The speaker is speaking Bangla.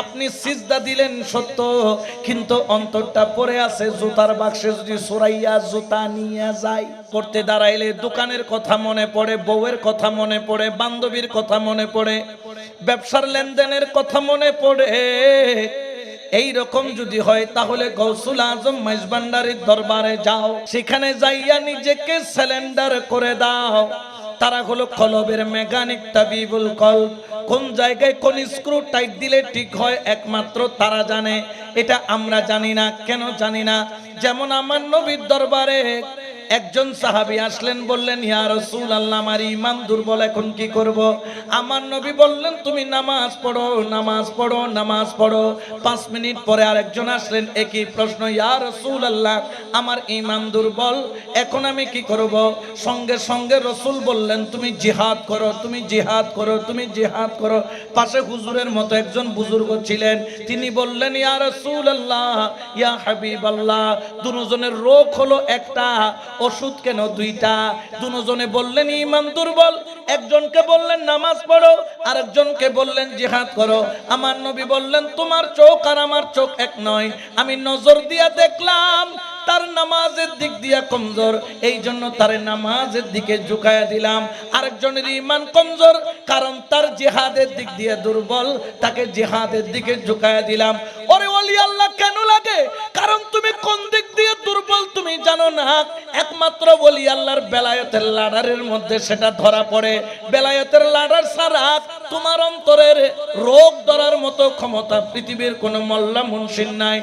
আপনি সিজদা দিলেন সত্য, কিন্তু অন্তরটা পড়ে আছে জুতার বাক্সে যদি সুরাইয়া জুতা নিয়ে যায় করতে দাঁড়াইলে দোকানের কথা মনে পড়ে, বউয়ের কথা মনে পড়ে, বান্ধবীর কথা মনে পড়ে, ব্যবসার লেনদেনের কথা মনে পড়ে। এই রকম যদি হয়, তাহলে গৌসুল আজম মাইজবান্ডারির দরবারে যাও। সেখানে যাইয়া নিজেকে সিলিন্ডার করে দাও। তারা হলো কলবের মেকানিক তাবিবুল কল কোন জায়গায় কোন স্ক্রু টাইট দিলে ঠিক হয় একমাত্র তারা জানে। এটা আমরা জানি না, কেন জানি না। যেমন আমার নবীর দরবারে একজন সাহাবি আসলেন, বললেন, ইয়া রাসূল আল্লাহ আমার ইমান দুর্বল, এখন কি করব? আমার নবী বললেন, তুমি নামাজ পড়ো নামাজ পড়ো নামাজ পড়ো। পাঁচ মিনিট পরে আরেকজন আসলেন, একই প্রশ্ন, ইয়া রাসূল আল্লাহ আমার ইমান দুর্বল, এখন আমি কি করব? সঙ্গে সঙ্গে রসুল বললেন, তুমি জিহাদ করো, তুমি জিহাদ করো, তুমি জিহাদ করো। পাশে হুজুরের মতো একজন বুজুর্গ ছিলেন, তিনি বললেন, ইয়া রাসূল আল্লাহ ইয়া হাবিব আল্লাহ দুজনের রোগ হলো একটা ওষুধ কেন দুইটা? দুজনে বললেন, ইমান দুর্বল। একজনকে বললেন, নামাজ পড়ো। আরেকজনকে বললেন, জিহাদ করো। আমার নবী বললেন, তোমার চোখ আর আমার চোখ এক নয়। আমি নজর দিয়া দেখলাম, তার নামাজের দিক দিয়া কমজোর। এই জন্য তার নামাজের দিকে ঝুঁকায়া দিলাম। আরেকজনের ইমান কমজোর, কারণ তার জিহাদের দিক দিয়ে দুর্বল, তাকে জিহাদের দিকে ঝুঁকায়া দিলাম। ওরে ওলি আল্লাহ, কেন লাগে? কারণ তুমি কোন দিক দিয়ে দুর্বল তুমি জানো না। একমাত্র বলি আল্লাহর বেলায়তের লাডারের মধ্যে সেটা ধরা পড়ে। বেলায়তের লাডার সারা তোমার অন্তরের রোগ ধরার মতো ক্ষমতা পৃথিবীর কোনো মল্লা মুন্সির নাই।